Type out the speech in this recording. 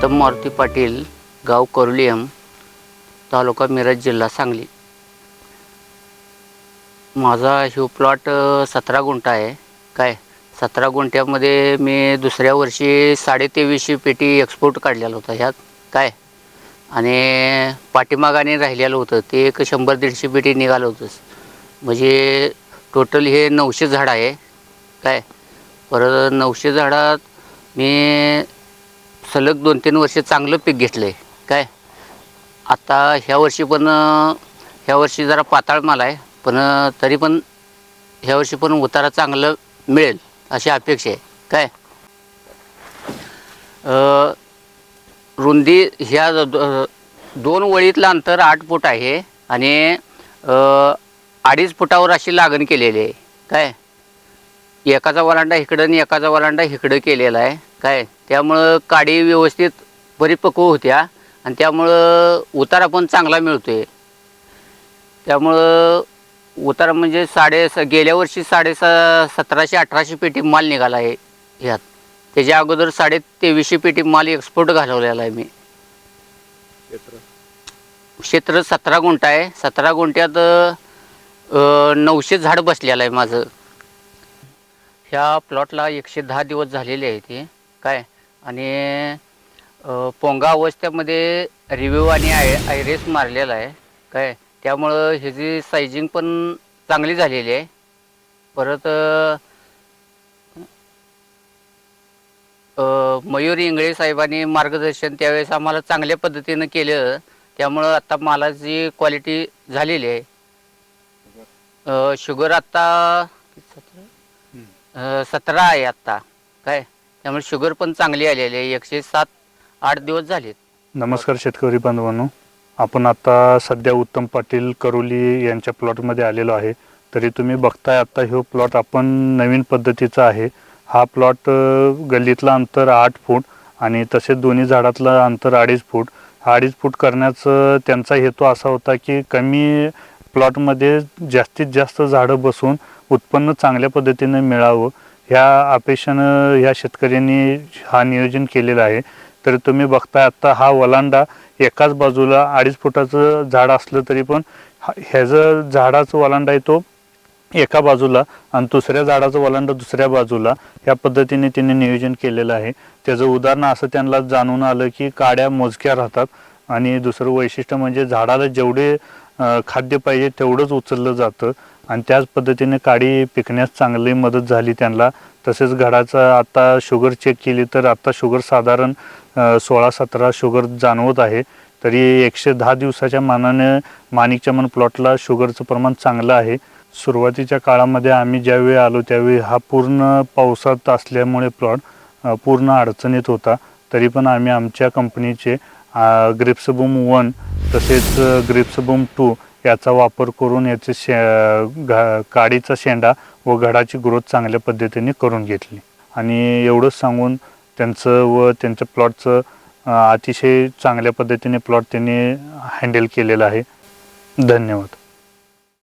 उत्तम मारुती पाटील गाव कोरलियम तालुका मिरज जिल्हा सांगली. माझा ह्यो प्लॉट सतरा गुंठा आहे. काय? सतरा गुंठ्यामध्ये मी दुसऱ्या वर्षी साडेतेवीसशे पेटी एक्सपोर्ट काढलेला होता ह्यात. काय? आणि पाठीमागाने राहिलेलं होतं. ते एक शंभर दीडशे पेटी निघालं होतंच. म्हणजे टोटल हे नऊशे झाड आहे. काय? परत नऊशे झाडात मी सलग दोन तीन वर्ष चांगलं पीक घेतलं आहे काय? आता ह्या वर्षी पण ह्या वर्षी जरा पाताळ माल आहे पण तरी पण ह्या वर्षी पण उतारा चांगलं मिळेल अशी अपेक्षा आहे. काय? रुंदी ह्या द- द- दोन वळीतलं अंतर आठ फूट आहे आणि अडीच फुटावर अशी लागण केलेली आहे. काय? एकाचा वलांडा इकडं आणि एकाचा वलांडा इकडं केलेला आहे. काय? त्यामुळं काडी व्यवस्थित परिपक्व होत्या. आणि त्यामुळं उतारा पण चांगला मिळतोय. त्यामुळं उतारा म्हणजे साडे स गेल्या वर्षी साडे स सतराशे अठराशे पेटी माल निघाला आहे ह्यात. त्याच्या अगोदर साडे तेवीसशे पेटी माल एक्सपोर्ट घालवलेला आहे मी. क्षेत्र? सतरा गुंठा आहे. सतरा गुंठ्यात नऊशे झाड बसलेलं आहे माझं. ह्या प्लॉटला एकशे दहा दिवस झालेले आहे ते. काय? आणि अ, पोंगा अवस्थेमध्ये रिव्ह्यू आणि आय आयरेस मारलेला आहे. काय? त्यामुळं ह्याची सायझिंग पण चांगली झालेली आहे. परत अ, अ, मयूर इंगळे साहेबांनी मार्गदर्शन त्यावेळेस आम्हाला चांगल्या पद्धतीनं केलं. त्यामुळं आता मालाची क्वालिटी झालेली आहे. अ, शुगर आत्ता अ, सतरा आहे आत्ता काय? त्यामुळे शुगर पण चांगली आलेली आहे. एकशे सात आठ दिवस झालेत. नमस्कार शेतकरी बांधवांनो. आपण आता सध्या उत्तम पाटील करोली यांच्या प्लॉटमध्ये आलेलो आहे. तरी तुम्ही बघताय आता हे प्लॉट आपण नवीन पद्धतीचा आहे. हा प्लॉट गल्लीतलं अंतर आठ फूट आणि तसेच दोन्ही झाडातलं अंतर अडीच फूट. हा अडीच फूट करण्याचं त्यांचा हेतू असा होता की कमी प्लॉटमध्ये जास्तीत जास्त झाडं बसून उत्पन्न चांगल्या पद्धतीनं मिळावं. ह्या अपेक्षेनं ह्या शेतकऱ्यांनी हा नियोजन केलेलं आहे. तर तुम्ही बघताय आत्ता हा वलांडा एकाच बाजूला अडीच फुटाचं झाड असलं तरी पण ह्याचं झाडाचं वलांडा आहे तो एका बाजूला आणि दुसऱ्या झाडाचं वलांडा दुसऱ्या बाजूला. या पद्धतीने त्यांनी नियोजन केलेलं आहे. त्याचं उदाहरण असं त्यांना जाणून आलं की काड्या मोजक्या राहतात आणि दुसरं वैशिष्ट्य म्हणजे झाडाला जेवढे खाद्य पाहिजे तेवढंच उचललं जातं. आणि त्याच पद्धतीने काडी पिकण्यास चांगली मदत झाली त्यांना. तसेच घडाचा आता शुगर चेक केली तर आता शुगर साधारण सोळा सतरा शुगर जाणवत आहे. तरी एकशे दहा दिवसाच्या मानाने माणिकचमन प्लॉटला शुगरचं प्रमाण चांगलं आहे. सुरुवातीच्या काळामध्ये आम्ही ज्यावेळी आलो त्यावेळी हा पूर्ण पावसात असल्यामुळे प्लॉट पूर्ण अडचणीत होता. तरी पण आम्ही आमच्या कंपनीचे ग्रिप्सबूम वन तसेच ग्रिप्सबूम टू याचा वापर करून याचे शे घा काडीचा शेंडा व घडाची ग्रोथ चांगल्या पद्धतीने करून घेतली. आणि एवढंच सांगून त्यांचं व त्यांच्या प्लॉटचं अतिशय चांगल्या पद्धतीने प्लॉट त्यांनी हँडल केलेलं आहे. धन्यवाद.